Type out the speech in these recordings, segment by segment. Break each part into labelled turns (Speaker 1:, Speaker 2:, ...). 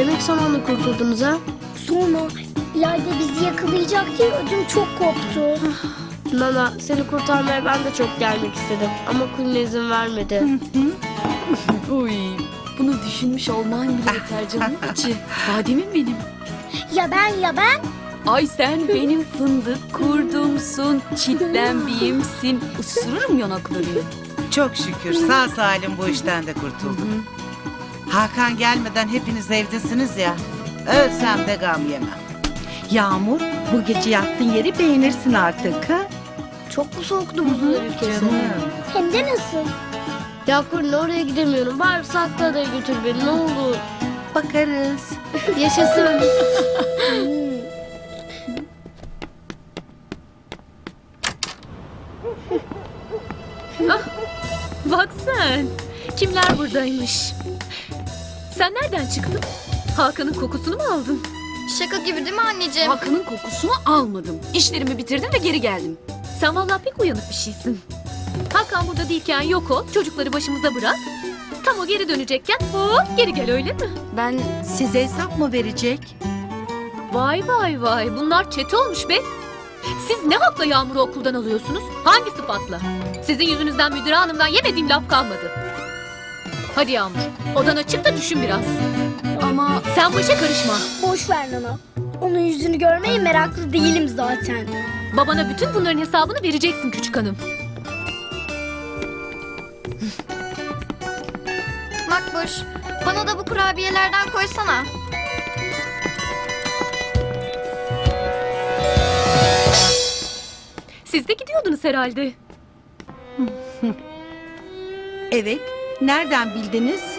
Speaker 1: demek zamanla kurtuldunuz ha?
Speaker 2: Sonra ileride bizi yakalayacak diye ödüm çok koptu.
Speaker 1: Nana seni kurtarmaya ben de çok gelmek istedim. Ama Kulina izin vermedi.
Speaker 3: Uy, bunu düşünmüş olman bile yeter canım içi. Bademim benim.
Speaker 2: Ya ben ya ben?
Speaker 3: Ay sen benim fındık kurdumsun, çitlenbiyimsin. Isırırım yanaklarını.
Speaker 4: Çok şükür sağ salim bu işten de kurtulduk. Hakan gelmeden hepiniz evdesiniz ya. Ölsem de gam yemem.
Speaker 5: Yağmur, bu gece yattığın yeri beğenirsin artık ha?
Speaker 1: Çok mu soğuktu buzul ülkesi?
Speaker 4: Canım.
Speaker 2: Hem de nasıl?
Speaker 1: Ya Kulina oraya gidemiyorum. Bari saklı adaya götür beni ne olur.
Speaker 5: Bakarız.
Speaker 1: Yaşasın.
Speaker 6: Bak sen. Kimler buradaymış? Sen nereden çıktın? Hakan'ın kokusunu mu aldın?
Speaker 7: Şaka gibi değil mi anneciğim?
Speaker 3: Hakan'ın kokusunu almadım. İşlerimi bitirdim ve geri geldim.
Speaker 6: Sen vallahi pek uyanık bir şeysin. Hakan burada değilken yok ol, çocukları başımıza bırak. Tam o geri dönecekken hop geri gel öyle mi?
Speaker 5: Ben size hesap mı verecek?
Speaker 6: Vay vay vay bunlar çete olmuş be. Siz ne hakla Yağmur'u okuldan alıyorsunuz? Hangi sıfatla? Sizin yüzünüzden müdür hanımdan yemediğim laf kalmadı. Hadi Yağmur odana çık da düşün biraz.
Speaker 3: Ama
Speaker 6: Sen bu işe karışma.
Speaker 2: Boş ver Nana. Onun yüzünü görmeye meraklı değilim zaten.
Speaker 6: Babana bütün bunların hesabını vereceksin küçük hanım.
Speaker 7: Makbuş, bana da bu kurabiyelerden koysana.
Speaker 6: Siz de gidiyordunuz herhalde.
Speaker 5: Evet. Nereden bildiniz?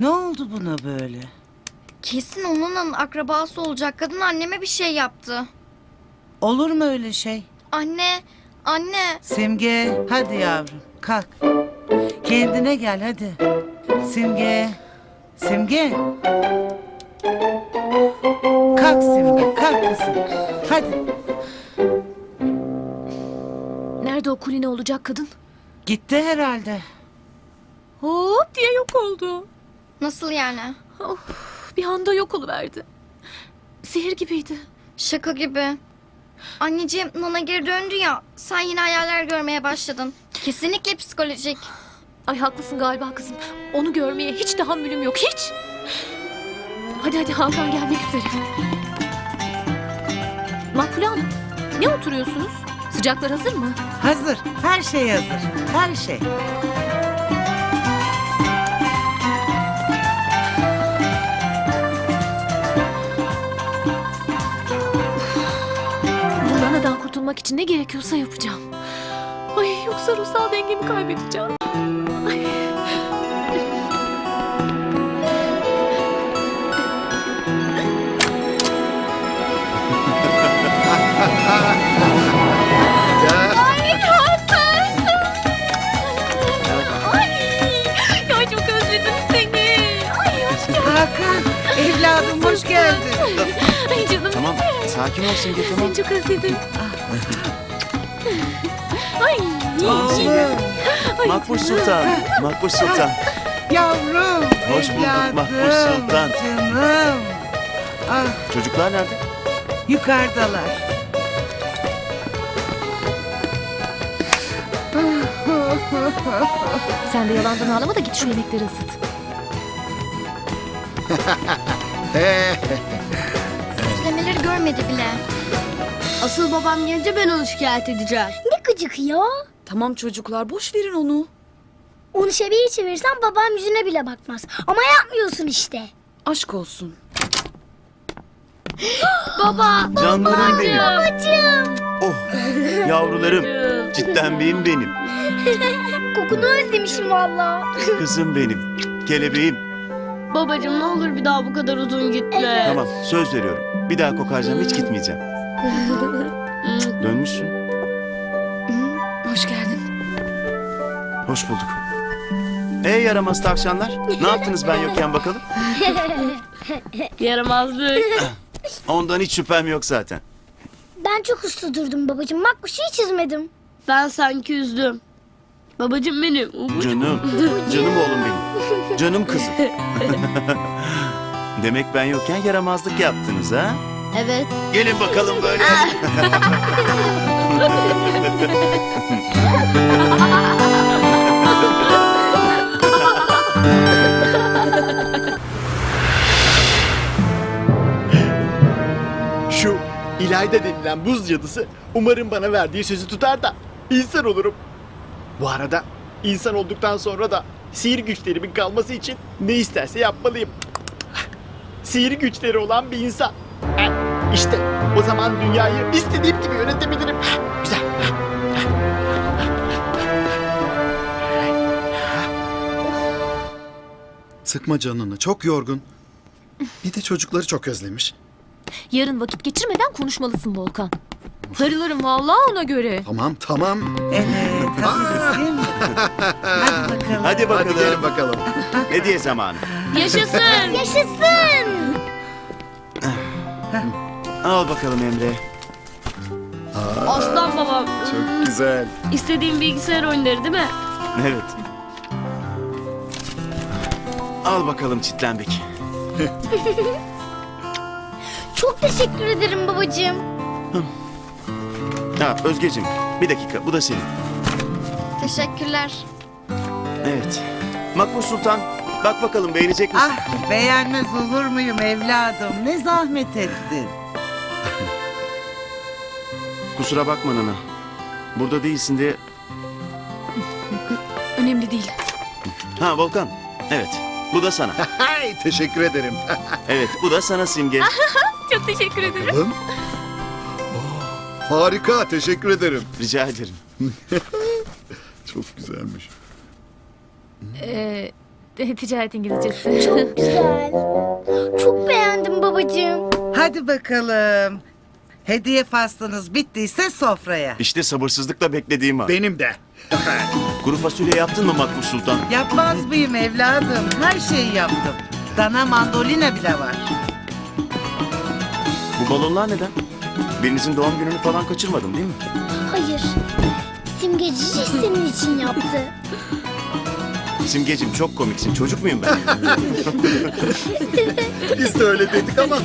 Speaker 4: Ne oldu buna böyle?
Speaker 7: Kesin onunla akrabası olacak kadın anneme bir şey yaptı.
Speaker 4: Olur mu öyle şey?
Speaker 7: Anne, anne.
Speaker 4: Simge hadi yavrum kalk. Kendine gel hadi. Simge. Simge. Kalk Simge kalk kızım. Hadi.
Speaker 6: Nerede o kuline olacak kadın?
Speaker 4: Gitti herhalde.
Speaker 6: Hop diye yok oldu.
Speaker 7: Nasıl yani?
Speaker 6: Bir anda yok oluverdi. Sihir gibiydi.
Speaker 7: Şaka gibi. Anneciğim Nana geri döndü ya. Sen yine hayaller görmeye başladın. Kesinlikle psikolojik.
Speaker 6: Ay haklısın galiba kızım. Onu görmeye hiç tahammülüm yok hiç. Hadi hadi Hakan gelmek üzere. Makbule Hanım ne oturuyorsunuz? Sıcaklar hazır mı?
Speaker 4: Hazır. Her şey hazır. Her şey.
Speaker 6: Bu lanadan kurtulmak için ne gerekiyorsa yapacağım. Ay yoksa ruhsal dengemi kaybedeceğim.
Speaker 8: Sakin ol Simge tamam.
Speaker 6: Seni çok özledim. Ay. Ay,
Speaker 8: Makbuş. Sultan, Makbuş Sultan.
Speaker 4: Yavrum.
Speaker 8: Hoş bulduk
Speaker 4: evladım,
Speaker 8: Sultan.
Speaker 4: Canım. Ah
Speaker 8: Çocuklar nerede?
Speaker 4: yukarıdalar.
Speaker 6: Sen de yalandan ağlama da git şu yemekleri ısıt.
Speaker 7: Görmedi bile.
Speaker 1: Asıl babam gelince ben onu şikayet edeceğim.
Speaker 2: Ne gıcık ya.
Speaker 3: tamam çocuklar boş verin onu.
Speaker 2: Onu şebeği çevirsen babam yüzüne bile bakmaz. Ama yapmıyorsun işte.
Speaker 3: Aşk olsun.
Speaker 8: Canlarım benim.
Speaker 2: Babacığım.
Speaker 8: Oh, yavrularım. Cidden benim benim.
Speaker 2: Kokunu özlemişim valla.
Speaker 8: Kızım benim. Kelebeğim.
Speaker 1: Babacığım ne olur bir daha bu kadar uzun gitme.
Speaker 8: Tamam, söz veriyorum. Bir daha kokacağım, hiç gitmeyeceğim. Dönmüşsün.
Speaker 3: Hoş geldin.
Speaker 8: Hoş bulduk. Ey yaramaz tavşanlar. Ne yaptınız ben yokken bakalım?
Speaker 1: Yaramazlık.
Speaker 8: Ondan hiç şüphem yok zaten.
Speaker 2: Ben çok uslu durdum babacığım. Bak bir şey çizmedim.
Speaker 1: Ben sanki üzdüm. Babacım benim.
Speaker 8: Canım. Canım oğlum benim. Canım kızım. Demek ben yokken yaramazlık yaptınız ha?
Speaker 7: Evet.
Speaker 8: Gelin bakalım böyle.
Speaker 9: Şu İlayda denilen buz cadısı umarım bana verdiği sözü tutar da insan olurum. Bu arada insan olduktan sonra da sihir güçlerimin kalması için ne isterse yapmalıyım. Sihir güçleri olan bir insan. Eh, İşte o zaman dünyayı istediğim gibi yönetebilirim. Güzel.
Speaker 10: Sıkma canını. Çok yorgun. Bir de çocukları çok özlemiş.
Speaker 6: Yarın vakit geçirmeden konuşmalısın Volkan. Sarılırım vallahi ona göre.
Speaker 10: Tamam tamam.
Speaker 4: Evet mi? Hadi bakalım.
Speaker 8: Hadi
Speaker 10: Hadi
Speaker 8: bakalım.
Speaker 10: gelin bakalım.
Speaker 8: Hediye zamanı.
Speaker 1: Yaşasın.
Speaker 2: Yaşasın.
Speaker 8: Al bakalım Emre.
Speaker 1: Aslan babam.
Speaker 10: Çok güzel.
Speaker 1: İstediğim bilgisayar oyunları değil mi?
Speaker 8: Evet. Al bakalım çitlenbek.
Speaker 2: Çok teşekkür ederim babacığım.
Speaker 8: Ha Özgeciğim bir dakika bu da senin.
Speaker 7: Teşekkürler.
Speaker 8: Evet. Makbul Sultan bak bakalım beğenecek misin?
Speaker 4: Ah beğenmez olur muyum evladım? Ne zahmet ettin.
Speaker 8: Kusura bakma Nana. Burada değilsin diye.
Speaker 3: Önemli değil.
Speaker 8: Ha Volkan. Evet. Bu da sana.
Speaker 10: Hay, teşekkür ederim.
Speaker 8: Evet bu da sana Simge.
Speaker 6: Çok teşekkür ederim.
Speaker 10: Oğlum. Oh, harika. Teşekkür ederim.
Speaker 8: Rica ederim.
Speaker 10: Çok güzelmiş.
Speaker 6: Ee, ticaret İngilizcesi.
Speaker 2: Çok güzel. Çok beğendim babacığım.
Speaker 4: Hadi bakalım. Hediye faslınız bittiyse sofraya.
Speaker 8: İşte sabırsızlıkla beklediğim an.
Speaker 10: Benim de.
Speaker 8: Kuru fasulye yaptın mı Makbul Sultan?
Speaker 4: Yapmaz mıyım evladım? Her şeyi yaptım. Dana mandolina bile var.
Speaker 8: Bu balonlar neden? Birinizin doğum gününü falan kaçırmadım değil mi?
Speaker 2: Hayır. Simgeci senin için yaptı.
Speaker 8: Simgeciğim çok komiksin. Çocuk muyum ben?
Speaker 10: Biz de öyle dedik ama.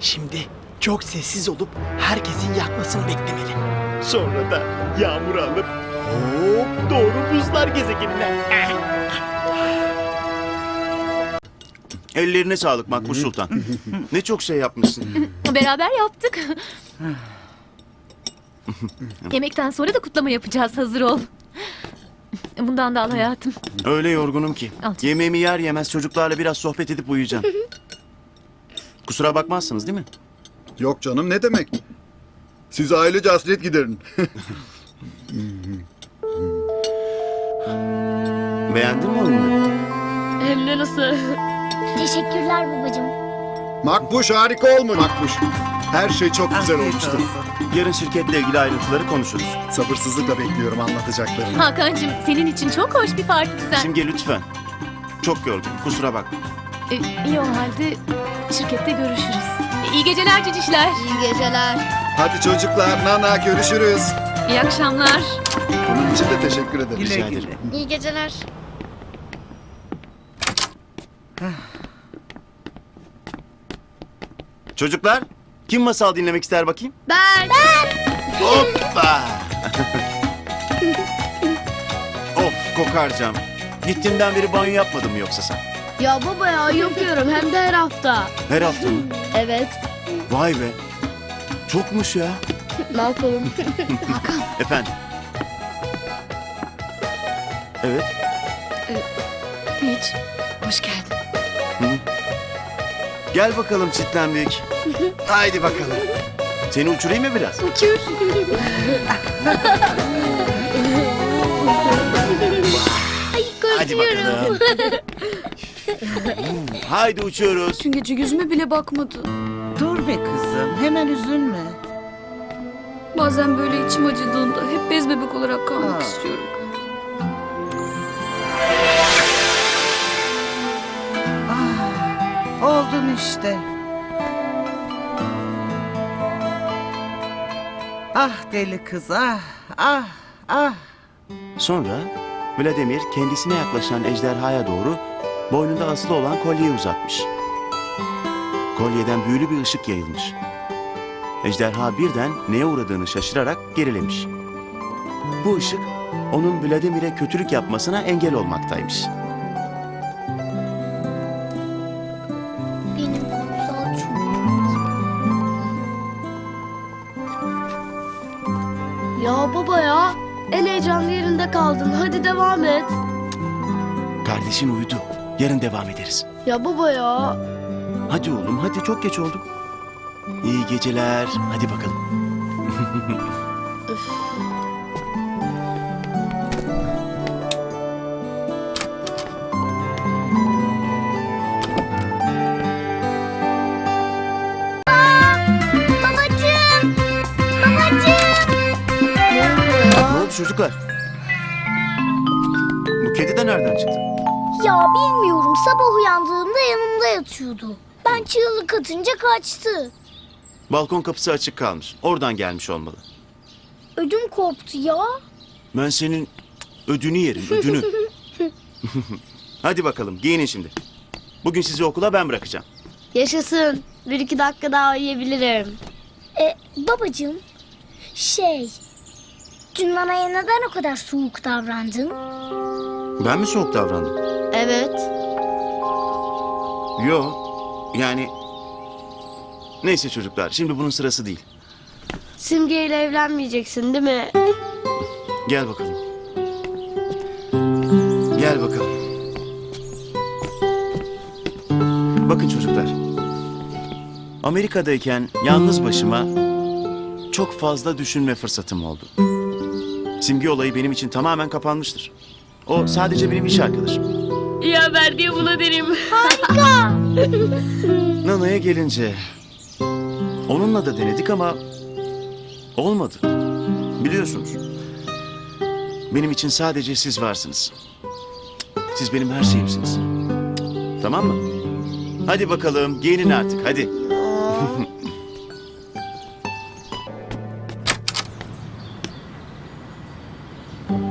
Speaker 9: Şimdi çok sessiz olup herkesin yakmasını beklemeli. Sonra da yağmur alıp hop doğru buzlar gezegenine.
Speaker 8: Ellerine sağlık Makbul Sultan. ne çok şey yapmışsın.
Speaker 6: Beraber yaptık. Yemekten sonra da kutlama yapacağız. Hazır ol. Bundan da al hayatım.
Speaker 8: Öyle yorgunum ki.
Speaker 6: Al.
Speaker 8: Yemeğimi yer yemez çocuklarla biraz sohbet edip uyuyacağım. Kusura bakmazsınız değil mi?
Speaker 10: Yok canım ne demek? Siz ailece hasret giderin.
Speaker 8: Beğendin mi oyunları?
Speaker 1: Hem de nasıl?
Speaker 2: Teşekkürler babacığım.
Speaker 10: Makbuş harika olmuş. Makbuş. Her şey çok güzel
Speaker 4: Afiyet
Speaker 10: olmuştu.
Speaker 4: olsun.
Speaker 8: Yarın şirketle ilgili ayrıntıları konuşuruz.
Speaker 10: Sabırsızlıkla bekliyorum anlatacaklarını.
Speaker 6: Hakan'cığım senin için çok hoş bir parti düzen.
Speaker 8: Simge lütfen. Çok gördüm. Kusura bakma.
Speaker 6: Ee, iyi o halde şirkette görüşürüz. İyi geceler cicişler.
Speaker 7: İyi geceler.
Speaker 10: Hadi çocuklar, Nana görüşürüz.
Speaker 3: İyi akşamlar.
Speaker 10: Bunun için de teşekkür ederim.
Speaker 4: Güle
Speaker 8: Rica
Speaker 4: güle.
Speaker 8: ederim.
Speaker 7: İyi geceler.
Speaker 8: Çocuklar kim masal dinlemek ister bakayım?
Speaker 7: Ben.
Speaker 8: Hoppa! of kokarcam. Gittiğimden beri banyo yapmadın mı yoksa sen?
Speaker 1: Ya baba ya yapıyorum hem de her hafta.
Speaker 8: Her hafta mı?
Speaker 1: Evet.
Speaker 8: Vay be. Çokmuş ya.
Speaker 1: Ne yapalım?
Speaker 8: Efendim? Evet.
Speaker 3: Hiç. Hoş geldin.
Speaker 8: Gel bakalım çitlendik. Haydi bakalım. Seni uçurayım mı biraz?
Speaker 1: Uçur.
Speaker 8: Hadi bakalım. Haydi uçuyoruz.
Speaker 3: Dün gece yüzüme bile bakmadı.
Speaker 4: Dur be kızım hemen üzülme.
Speaker 3: Bazen böyle içim acıdığında hep bez bebek olarak kalmak istiyorum.
Speaker 4: Oldun işte. Ah deli kız ah ah ah.
Speaker 8: Sonra Vladimir kendisine yaklaşan ejderhaya doğru boynunda asılı olan kolyeyi uzatmış. Kolyeden büyülü bir ışık yayılmış. Ejderha birden neye uğradığını şaşırarak gerilemiş. Bu ışık onun Vladimir'e kötülük yapmasına engel olmaktaymış.
Speaker 1: Kaldın. Hadi devam et.
Speaker 8: Kardeşin uyudu. Yarın devam ederiz.
Speaker 1: Ya baba ya.
Speaker 8: Hadi oğlum hadi çok geç oldu. İyi geceler. Hadi bakalım.
Speaker 2: Babacığım! Babacığım!
Speaker 8: Ne oldu çocuklar? Kedi de nereden çıktı?
Speaker 2: Ya bilmiyorum sabah uyandığımda yanımda yatıyordu. Ben çığlık atınca kaçtı.
Speaker 8: Balkon kapısı açık kalmış. Oradan gelmiş olmalı.
Speaker 2: Ödüm koptu ya.
Speaker 8: Ben senin ödünü yerim, ödünü. Hadi bakalım, giyinin şimdi. Bugün sizi okula ben bırakacağım.
Speaker 1: Yaşasın. Bir iki dakika daha uyuyabilirim.
Speaker 2: E, babacığım, şey... Dün Nana'ya neden o kadar soğuk davrandın?
Speaker 8: Ben mi soğuk davrandım?
Speaker 1: Evet.
Speaker 8: Yo, yani... Neyse çocuklar, şimdi bunun sırası değil.
Speaker 1: Simge ile evlenmeyeceksin değil mi?
Speaker 8: Gel bakalım. Gel bakalım. Bakın çocuklar. Amerika'dayken yalnız başıma çok fazla düşünme fırsatım oldu. Simge olayı benim için tamamen kapanmıştır. O sadece benim iş arkadaşım.
Speaker 1: İyi haber diye buna derim.
Speaker 8: Nana'ya gelince onunla da denedik ama olmadı. Biliyorsunuz. Benim için sadece siz varsınız. Siz benim her şeyimsiniz. Tamam mı? Hadi bakalım giyinin artık hadi.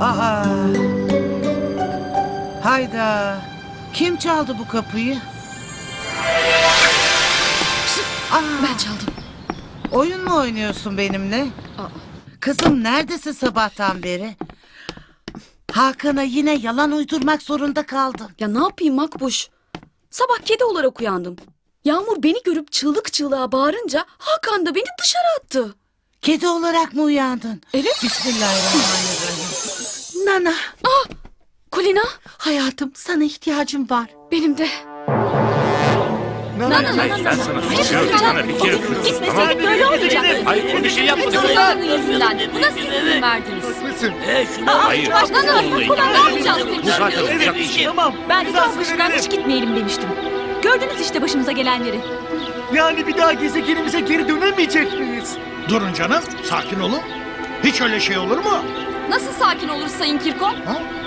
Speaker 4: Aa. Hayda. Kim çaldı bu kapıyı? Aa,
Speaker 3: Ben çaldım.
Speaker 4: oyun mu oynuyorsun benimle? Kızım neredesin sabahtan beri? Hakan'a yine yalan uydurmak zorunda kaldın.
Speaker 3: Ya ne yapayım Makbuş? Sabah kedi olarak uyandım. Yağmur beni görüp çığlık çığlığa bağırınca Hakan da beni dışarı attı.
Speaker 4: Kedi olarak mı uyandın?
Speaker 3: Evet.
Speaker 4: Bismillahirrahmanirrahim.
Speaker 5: Nana,
Speaker 3: Kulina
Speaker 5: hayatım sana ihtiyacım var.
Speaker 3: benim de.
Speaker 11: Ben sana söylüyorum sana bir kere
Speaker 6: Gitmeseydik böyle olmayacaktı.
Speaker 11: Hayır bir şey yapmadım.
Speaker 6: Bunun yüzünden. Buna siz izin verdiniz.
Speaker 11: Hayır.
Speaker 6: Kulağına ne yapacağız
Speaker 11: Bu
Speaker 6: peki?
Speaker 11: zaten olacak bir şey.
Speaker 6: Ben de daha başından hiç gitmeyelim demiştim. Gördünüz işte başımıza gelenleri.
Speaker 9: Yani bir daha gezegenimize geri dönemeyecek miyiz?
Speaker 11: Durun canım sakin olun. Hiç öyle şey olur mu?
Speaker 6: Nasıl sakin oluruz Sayın Kirko?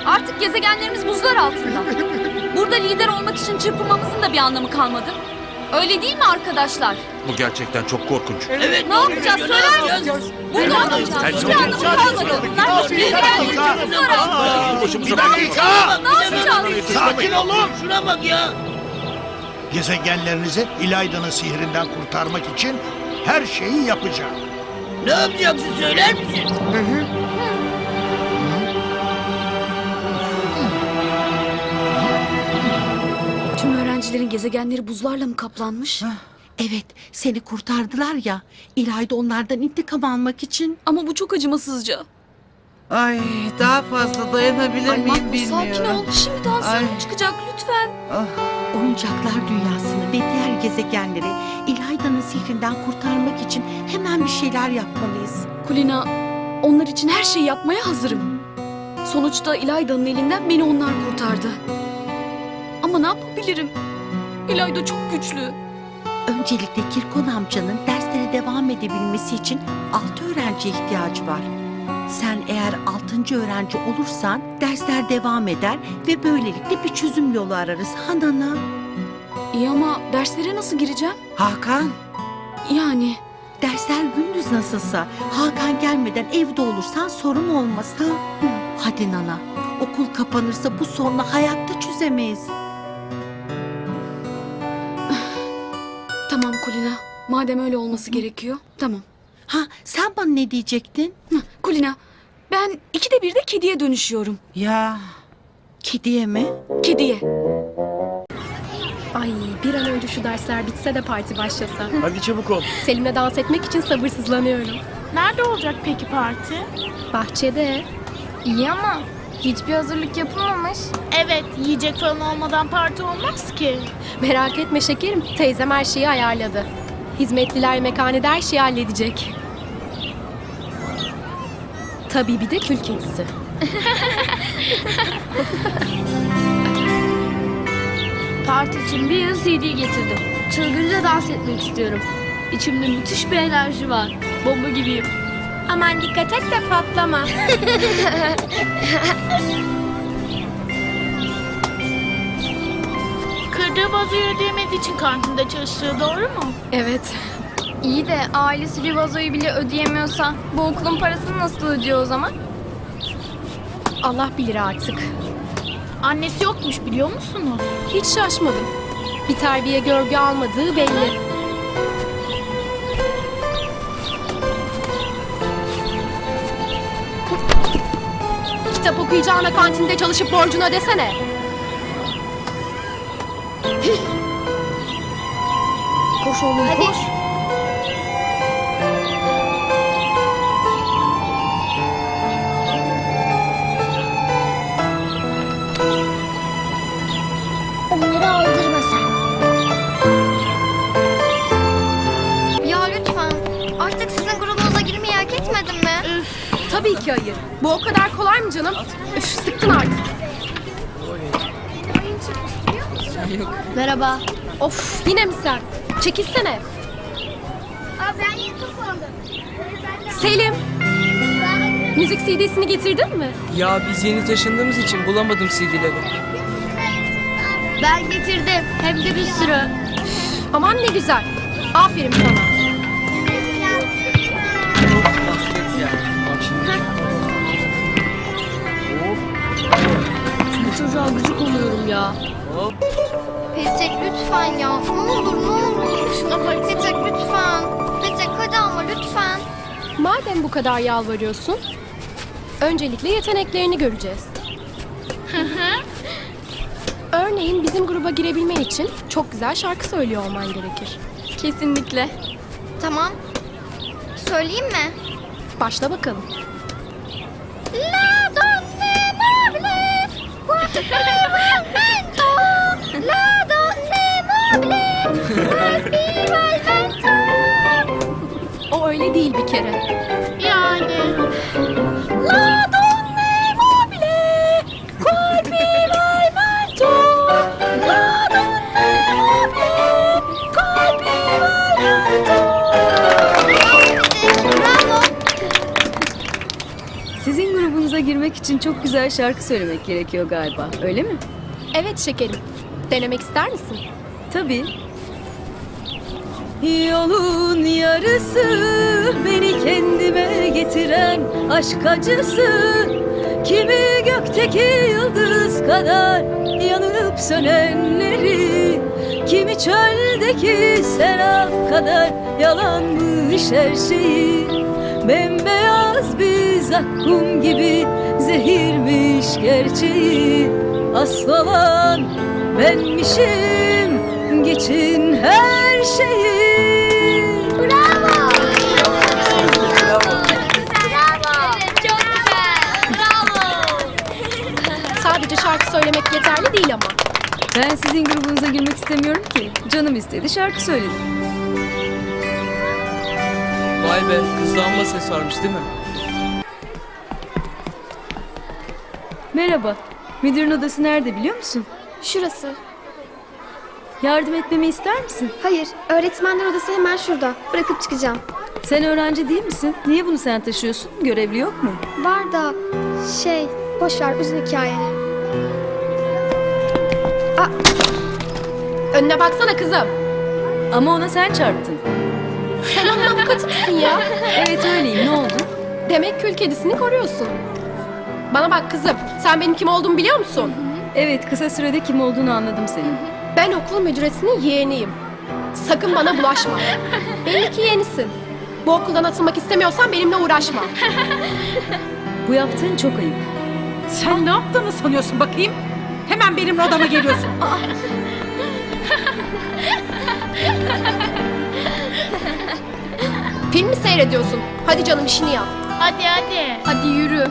Speaker 6: Artık gezegenlerimiz buzlar altında. Burada lider olmak için çırpınmamızın da bir anlamı kalmadı. Öyle değil mi arkadaşlar?
Speaker 11: Bu gerçekten çok korkunç.
Speaker 6: Ne yapacağız söyler misiniz? Burada olmayacağız. Hiçbir anlamı kalmadı. Gezegenlerimiz buzlar altında.
Speaker 11: Başımıza dakika.
Speaker 6: Ne yapacağız?
Speaker 11: Sakin olun.
Speaker 12: Şuna bak ya.
Speaker 11: Gezegenlerinizi İlayda'nın sihrinden kurtarmak için her şeyi yapacağım.
Speaker 12: Ne yapacaksın söyler misin?
Speaker 3: Tüm öğrencilerin gezegenleri buzlarla mı kaplanmış?
Speaker 5: Evet, seni kurtardılar ya. İlayda onlardan intikam almak için.
Speaker 3: Ama bu çok acımasızca.
Speaker 4: Ay daha fazla dayanabilir
Speaker 3: Ay
Speaker 4: miyim
Speaker 3: Makbuş
Speaker 4: bilmiyorum.
Speaker 3: sakin ol. Şimdi
Speaker 4: Ay.
Speaker 3: çıkacak lütfen.
Speaker 4: Ah,
Speaker 5: Oyuncaklar dünyasını ve diğer gezegenleri İlayda'nın sihrinden kurtarmak için hemen bir şeyler yapmalıyız.
Speaker 3: Kulina, onlar için her şeyi yapmaya hazırım. Sonuçta İlayda'nın elinden beni onlar kurtardı. Ama ne yapabilirim? İlayda çok güçlü.
Speaker 5: Öncelikle Kirkon amcanın derslere devam edebilmesi için altı öğrenciye ihtiyacı var. Sen eğer altıncı öğrenci olursan dersler devam eder ve böylelikle bir çözüm yolu ararız. Hanana.
Speaker 3: İyi ama derslere nasıl gireceğim?
Speaker 4: Hakan
Speaker 3: Yani
Speaker 5: Ders Dersler gündüz nasılsa Hakan gelmeden evde olursan sorun olmaz ha. Hadi Nana okul kapanırsa bu sorunu hayatta çözemeyiz.
Speaker 13: Kulina. Madem öyle olması gerekiyor. Tamam.
Speaker 5: Ha sen bana ne diyecektin?
Speaker 13: Hah, Kulina ben ikide bir de kediye dönüşüyorum.
Speaker 14: Ya
Speaker 5: Kediye mi?
Speaker 13: Kediye.
Speaker 15: Ay bir an önce şu dersler bitse de parti başlasa.
Speaker 16: Hadi çabuk ol.
Speaker 15: Selim'le dans etmek için sabırsızlanıyorum.
Speaker 1: Nerede olacak peki parti?
Speaker 15: Bahçede.
Speaker 17: İyi ama hiçbir hazırlık yapılmamış.
Speaker 1: Evet, yiyecek falan olmadan parti olmaz ki.
Speaker 15: Merak etme şekerim. Teyzem her şeyi ayarladı. Hizmetliler mekhanede her şeyi halledecek. Tabii bir de kül kedisi.
Speaker 1: Parti için bir yıl CD getirdim. Çılgınca dans etmek istiyorum. İçimde müthiş bir enerji var. Bomba gibiyim. Aman dikkat et de patlama. Kırdığı vazoyu ödeyemediği için kantinde çalıştığı doğru mu?
Speaker 15: Evet.
Speaker 17: İyi de ailesi bir vazoyu bile ödeyemiyorsa bu okulun parasını nasıl ödüyor o zaman?
Speaker 15: Allah bilir artık.
Speaker 1: Annesi yokmuş biliyor musunuz?
Speaker 15: Hiç şaşmadım. Bir terbiye görgü almadığı belli. Kitap okuyacağına kantinde çalışıp borcunu ödesene. koş oğlum koş. Tabii ki hayır. Bu o kadar kolay mı canım? Üf, sıktın artık.
Speaker 1: Merhaba.
Speaker 15: Of yine mi sen? Çekilsene.
Speaker 2: Aa, ben aldım.
Speaker 15: Selim. Müzik CD'sini getirdin mi?
Speaker 18: Ya biz yeni taşındığımız için bulamadım CD'leri.
Speaker 1: Ben getirdim. Hem de bir sürü.
Speaker 15: Aman ne güzel. Aferin sana. Madem bu kadar yalvarıyorsun, öncelikle yeteneklerini göreceğiz. Örneğin bizim gruba girebilmen için çok güzel şarkı söylüyor olman gerekir.
Speaker 17: Kesinlikle. Tamam. Söyleyeyim mi?
Speaker 15: Başla bakalım.
Speaker 17: La donne mobile, guardamento. La donne mobile, guardamento.
Speaker 15: O öyle değil bir kere.
Speaker 3: Girmek için çok güzel şarkı söylemek gerekiyor galiba, öyle mi?
Speaker 15: Evet şekerim. Denemek ister misin?
Speaker 3: Tabii. Yolun yarısı beni kendime getiren aşk acısı Kimi gökteki yıldız kadar yanıp sönenleri Kimi çöldeki serap kadar yalanmış her şeyi Bembeyaz bir zakkum gibi zehirmiş gerçeği Asıl olan benmişim geçin her şeyi
Speaker 2: Bravo.
Speaker 18: Bravo.
Speaker 2: Bravo. Çok güzel. Bravo.
Speaker 15: Sadece şarkı söylemek yeterli değil ama.
Speaker 3: Ben sizin grubunuza girmek istemiyorum ki. Canım istedi şarkı söyledim.
Speaker 18: Vay be kızlanma ses varmış değil mi?
Speaker 3: Merhaba. Müdürün odası nerede biliyor musun?
Speaker 17: Şurası.
Speaker 3: Yardım etmemi ister misin?
Speaker 17: Hayır, öğretmenler odası hemen şurada. Bırakıp çıkacağım.
Speaker 3: Sen öğrenci değil misin? Niye bunu sen taşıyorsun? Görevli yok mu?
Speaker 17: Var da şey, boş ver uzun hikaye.
Speaker 15: Önüne baksana kızım.
Speaker 3: Ama ona sen çarptın.
Speaker 15: Sen onunla bu avukatı mısın ya?
Speaker 3: Evet öyleyim. Ne oldu?
Speaker 15: Demek kül kedisini koruyorsun. Bana bak kızım, sen benim kim olduğumu biliyor musun?
Speaker 3: Evet kısa sürede kim olduğunu anladım senin.
Speaker 15: Ben okul müdüresinin yeğeniyim. Sakın bana bulaşma. Belli ki yenisin. Bu okuldan atılmak istemiyorsan benimle uğraşma.
Speaker 3: Bu yaptığın çok ayıp.
Speaker 19: Sen ne yaptığını sanıyorsun bakayım? Hemen benim odama geliyorsun.
Speaker 15: Film mi seyrediyorsun? Hadi canım işini yap.
Speaker 18: Hadi hadi.
Speaker 15: Hadi yürü.